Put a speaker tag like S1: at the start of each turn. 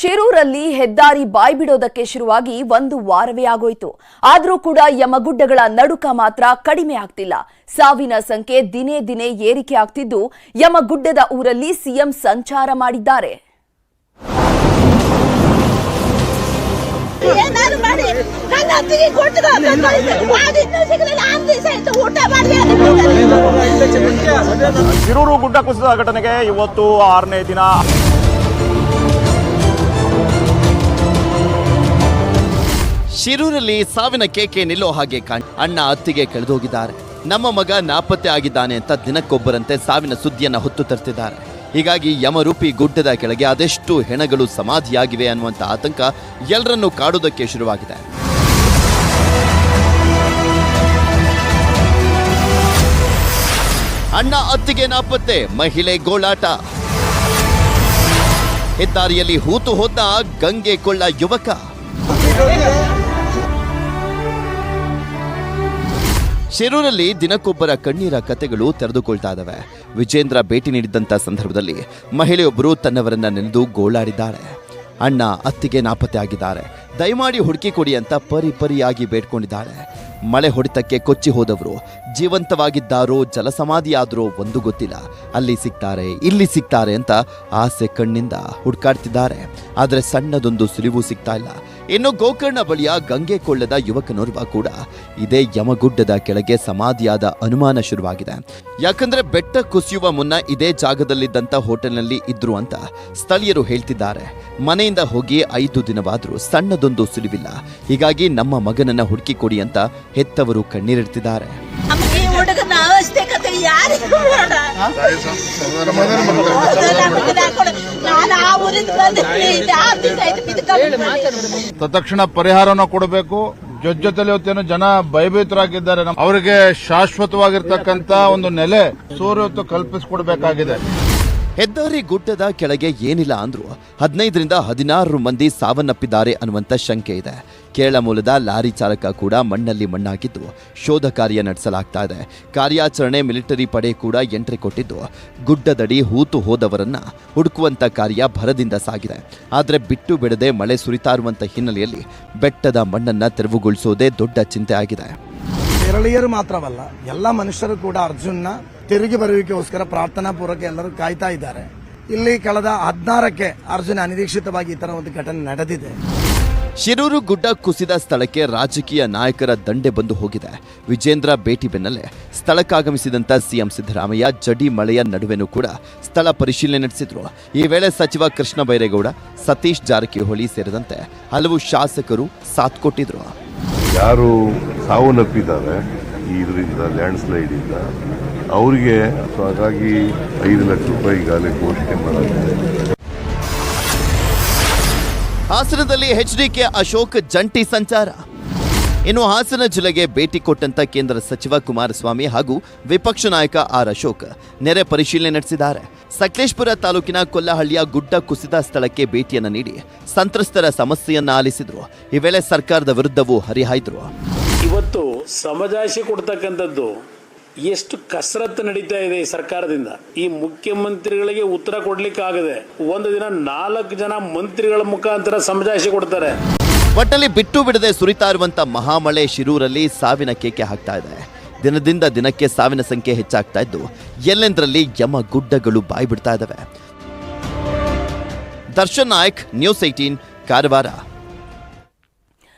S1: ಶಿರೂರಲ್ಲಿ ಹೆದ್ದಾರಿ ಬಾಯ್ಬಿಡೋದಕ್ಕೆ ಶುರುವಾಗಿ ಒಂದು ವಾರವೇ ಆಗೋಯ್ತು. ಆದರೂ ಕೂಡ ಯಮಗುಡ್ಡಗಳ ನಡುಕ ಮಾತ್ರ ಕಡಿಮೆ ಆಗ್ತಿಲ್ಲ. ಸಾವಿನ ಸಂಖ್ಯೆ ದಿನೇ ದಿನೇ ಏರಿಕೆ ಆಗ್ತಿದ್ದು ಯಮಗುಡ್ಡದ ಊರಲ್ಲಿ ಸಿಎಂ ಸಂಚಾರ ಮಾಡಿದ್ದಾರೆ.
S2: ಶಿರೂರು ಗುಡ್ಡ ಕುಸಿದ ಘಟನೆಗೆ ಇವತ್ತು ಆರನೇ ದಿನ.
S3: ಶಿರೂರಲ್ಲಿ ಸಾವಿನ ಕೇಕೆ ನಿಲ್ಲೋ ಹಾಗೆ ಕಾಣ್ ಅಣ್ಣ ಅತ್ತಿಗೆ ಕಳೆದೋಗಿದ್ದಾರೆ. ನಮ್ಮ ಮಗ ನಾಪತ್ತೆ ಆಗಿದ್ದಾನೆ ಅಂತ ದಿನಕ್ಕೊಬ್ಬರಂತೆ ಸಾವಿನ ಸುದ್ದಿಯನ್ನು ಹೊತ್ತು ತರ್ತಿದ್ದಾರೆ. ಹೀಗಾಗಿ ಯಮರೂಪಿ ಗುಡ್ಡದ ಕೆಳಗೆ ಅದೆಷ್ಟು ಹೆಣಗಳು ಸಮಾಧಿಯಾಗಿವೆ ಅನ್ನುವಂಥ ಆತಂಕ ಎಲ್ಲರನ್ನೂ ಕಾಡುವುದಕ್ಕೆ ಶುರುವಾಗಿದೆ. ಅಣ್ಣ ಅತ್ತಿಗೆ ನಾಪತ್ತೆ, ಮಹಿಳೆ ಗೋಳಾಟ. ಹೆದ್ದಾರಿಯಲ್ಲಿ ಹೂತು ಹೋದ ಗಂಗೆ ಕೊಳ್ಳ ಯುವಕ. ಶಿರೂರಲ್ಲಿ ದಿನಕ್ಕೊಬ್ಬರ ಕಣ್ಣೀರ ಕತೆಗಳು ತೆರೆದುಕೊಳ್ತಾ ಇದ್ದಾವೆ. ವಿಜೇಂದ್ರ ಭೇಟಿ ನೀಡಿದ್ದಂಥ ಸಂದರ್ಭದಲ್ಲಿ ಮಹಿಳೆಯೊಬ್ಬರು ತನ್ನವರನ್ನ ನೆನೆದು ಗೋಳಾಡಿದ್ದಾರೆ. ಅಣ್ಣ ಅತ್ತಿಗೆ ನಾಪತ್ತೆ ಆಗಿದ್ದಾರೆ. ದಯಮಾಡಿ ಹುಡುಕಿ ಕೊಡಿ ಅಂತ ಪರಿ ಪರಿಯಾಗಿ ಬೇಡ್ಕೊಂಡಿದ್ದಾಳೆ ಮಳೆ ಹೊಡೆತಕ್ಕೆ ಕೊಚ್ಚಿ ಹೋದವರು, ಜೀವಂತವಾಗಿದ್ದಾರೋ, ಜಲಸಮಾಧಿಯಾದ್ರೋ ಒಂದು ಗೊತ್ತಿಲ್ಲ. ಅಲ್ಲಿ ಸಿಗ್ತಾರೆ, ಇಲ್ಲಿ ಸಿಗ್ತಾರೆ ಅಂತ ಆಸೆ ಕಣ್ಣಿಂದ ಹುಡ್ಕಾಡ್ತಿದ್ದಾರೆ. ಆದರೆ ಸಣ್ಣದೊಂದು ಸುಳಿವು ಸಿಗ್ತಾ ಇಲ್ಲ. ಇನ್ನು ಗೋಕರ್ಣ ಬಳಿಯ ಗಂಗೆ ಕೊಳ್ಳದ ಯುವಕನೋರ್ವ ಕೂಡ ಇದೇ ಯಮಗುಡ್ಡದ ಕೆಳಗೆ ಸಮಾಧಿಯಾದ ಅನುಮಾನ ಶುರುವಾಗಿದೆ. ಯಾಕಂದ್ರೆ ಬೆಟ್ಟ ಕುಸಿಯುವ ಮುನ್ನ ಇದೇ ಜಾಗದಲ್ಲಿದ್ದಂತ ಹೋಟೆಲ್ನಲ್ಲಿ ಇದ್ರು ಅಂತ ಸ್ಥಳೀಯರು ಹೇಳ್ತಿದ್ದಾರೆ. ಮನೆಯಿಂದ ಹೋಗಿ ಐದು ದಿನವಾದ್ರೂ ಸಣ್ಣದೊಂದು ಸುಳಿವಿಲ್ಲ. ಹೀಗಾಗಿ ನಮ್ಮ ಮಗನನ್ನ ಹುಡುಕಿ ಕೊಡಿ ಅಂತ ಹೆತ್ತವರು ಕಣ್ಣೀರಿಡ್ತಿದ್ದಾರೆ.
S4: ಹುಡುಗನ ಅವಶ್ಯಕತೆ ಯಾರಿಗೂ ಬೇಡ. ನಾನು ಆ ಊರಿಂದ ಬಂದಿದ್ದೀನಿ
S5: ತತ್ಕ್ಷಣ ಪರಿಹಾರವನ್ನು ಕೊಡಬೇಕು. ಜೊತೆಲಿ ಇವತ್ತೇನು ಜನ ಭಯಭೀತರಾಗಿದ್ದಾರೆ. ಅವರಿಗೆ ಶಾಶ್ವತವಾಗಿರ್ತಕ್ಕಂತ ಒಂದು ನೆಲೆ ಸೂರ್ಯವತ್ತು ಕಲ್ಪಿಸಿಕೊಡ್ಬೇಕಾಗಿದೆ.
S3: ಹೆದ್ದಾರಿ ಗುಡ್ಡದ ಕೆಳಗೆ ಏನಿಲ್ಲ ಅಂದ್ರೂ ಹದಿನೈದರಿಂದ ಹದಿನಾರು ಮಂದಿ ಸಾವನ್ನಪ್ಪಿದ್ದಾರೆ ಅನ್ನುವಂಥ ಶಂಕೆ ಇದೆ. ಕೇರಳ ಮೂಲದ ಲಾರಿ ಚಾಲಕ ಕೂಡ ಮಣ್ಣಲ್ಲಿ ಮಣ್ಣಾಗಿದ್ದು ಶೋಧ ಕಾರ್ಯ ನಡೆಸಲಾಗ್ತಾ ಇದೆ. ಕಾರ್ಯಾಚರಣೆ ಮಿಲಿಟರಿ ಪಡೆ ಕೂಡ ಎಂಟ್ರಿ ಕೊಟ್ಟಿದ್ದು, ಗುಡ್ಡದಡಿ ಹೂತು ಹೋದವರನ್ನ ಹುಡುಕುವಂತ ಕಾರ್ಯ ಭರದಿಂದ ಸಾಗಿದೆ. ಆದರೆ ಬಿಟ್ಟು ಬಿಡದೆ ಮಳೆ ಸುರಿತಾ ಇರುವಂತ ಹಿನ್ನೆಲೆಯಲ್ಲಿ ಬೆಟ್ಟದ ಮಣ್ಣನ್ನ ತೆರವುಗೊಳಿಸೋದೇ ದೊಡ್ಡ ಚಿಂತೆ ಆಗಿದೆ.
S6: ಕೇರಳೀಯರು ಮಾತ್ರವಲ್ಲ, ಎಲ್ಲ ಮನುಷ್ಯರು ಕೂಡ ಅರ್ಜುನ್ನ ತಿರುಗಿ ಬರುವಿಕೆಗೋಸ್ಕರ ಪ್ರಾರ್ಥನಾ ಪೂರ್ವಕ ಎಲ್ಲರೂ ಕಾಯ್ತಾ ಇದ್ದಾರೆ. ಇಲ್ಲಿ ಕಳೆದ ಹದಿನಾರಕ್ಕೆ ಅರ್ಜುನ ಅನಿರೀಕ್ಷಿತವಾಗಿ ಈ ತರ ಒಂದು ಘಟನೆ ನಡೆದಿದೆ.
S3: ಶಿರೂರು ಗುಡ್ಡ ಕುಸಿದ ಸ್ಥಳಕ್ಕೆ ರಾಜಕೀಯ ನಾಯಕರ ದಂಡೆ ಬಂದು ಹೋಗಿದೆ. ವಿಜೇಂದ್ರ ಭೇಟಿ ಬೆನ್ನಲ್ಲೇ ಸ್ಥಳಕ್ಕಾಗಮಿಸಿದಂತ ಸಿಎಂ ಸಿದ್ದರಾಮಯ್ಯ ಜಡಿ ಮಳೆಯ ನಡುವೆನೂ ಕೂಡ ಸ್ಥಳ ಪರಿಶೀಲನೆ ನಡೆಸಿದ್ರು. ಈ ವೇಳೆ ಸಚಿವ ಕೃಷ್ಣ ಬೈರೇಗೌಡ, ಸತೀಶ್ ಜಾರಕಿಹೊಳಿ ಸೇರಿದಂತೆ ಹಲವು ಶಾಸಕರು ಸಾಥ್ ಕೊಟ್ಟಿದ್ರು.
S7: ಯಾರು ಸಾವನ್ನಪ್ಪಿದ್ದಾರೆ ಇದರಿಂದ ಲ್ಯಾಂಡ್ ಸ್ಲೈಡ್ ಇಂದ, ಅವರಿಗೆ ಹಾಗಾಗಿ ಐದು ಲಕ್ಷ ರೂಪಾಯಿ ಈಗಾಗಲೇ ಘೋಷಣೆ ಮಾಡಲಾಗಿದೆ.
S3: ಹಾಸನದಲ್ಲಿ ಎಚ್ಡಿಕೆ ಅಶೋಕ್ ಜಂಟಿ ಸಂಚಾರ. ಇನ್ನು ಹಾಸನ ಜಿಲ್ಲೆಗೆ ಭೇಟಿ ಕೊಟ್ಟಂತ ಕೇಂದ್ರ ಸಚಿವ ಕುಮಾರಸ್ವಾಮಿ ಹಾಗೂ ವಿಪಕ್ಷ ನಾಯಕ ಆರ್ ಅಶೋಕ್ ನೆರೆ ಪರಿಶೀಲನೆ ನಡೆಸಿದ್ದಾರೆ. ಸಕಲೇಶ್ಪುರ ತಾಲೂಕಿನ ಕೊಲ್ಲಹಳ್ಳಿಯ ಗುಡ್ಡ ಕುಸಿದ ಸ್ಥಳಕ್ಕೆ ಭೇಟಿಯನ್ನ ನೀಡಿ ಸಂತ್ರಸ್ತರ ಸಮಸ್ಯೆಯನ್ನ ಆಲಿಸಿದ್ರು. ಈ ವೇಳೆ ಸರ್ಕಾರದ ವಿರುದ್ಧವೂ ಹರಿಹಾಯ್ದ್ರು.
S8: ಇವತ್ತು ಸಮಜಾಯಿಷಿ ಕೊಡ್ತಕ್ಕಂಥದ್ದು ಎಷ್ಟು ಕಸರತ್ತು ನಡೀತಾ ಇದೆ ಸರ್ಕಾರದಿಂದ? ಈ ಮುಖ್ಯಮಂತ್ರಿಗಳಿಗೆ ಉತ್ತರ ಕೊಡ್ಲಿಕ್ಕಾಗದೆ ಒಂದು ದಿನ ನಾಲ್ಕು ಜನ ಮಂತ್ರಿಗಳ ಮುಖಾಂತರ ಸಮಜಾಯಿಸಿ ಕೊಡ್ತಾರೆ.
S3: ಒಟ್ಟಲ್ಲಿ ಬಿಟ್ಟು ಬಿಡದೆ ಸುರಿತಾ ಇರುವಂತ ಮಹಾಮಳೆ ಶಿರೂರಲ್ಲಿ ಸಾವಿನ ಕೇಕೆ ಹಾಕ್ತಾ ಇದೆ. ದಿನದಿಂದ ದಿನಕ್ಕೆ ಸಾವಿನ ಸಂಖ್ಯೆ ಹೆಚ್ಚಾಗ್ತಾ ಇದ್ದು, ಎಲ್ಲೆಂದರಲ್ಲಿ ಯಮ ಗುಡ್ಡಗಳು ಬಾಯಿ ಬಿಡ್ತಾ ಇದ್ದಾವೆ ದರ್ಶನ್ ನಾಯ್ಕ್, ನ್ಯೂಸ್ ಏಟೀನ್ ಕಾರವಾರ.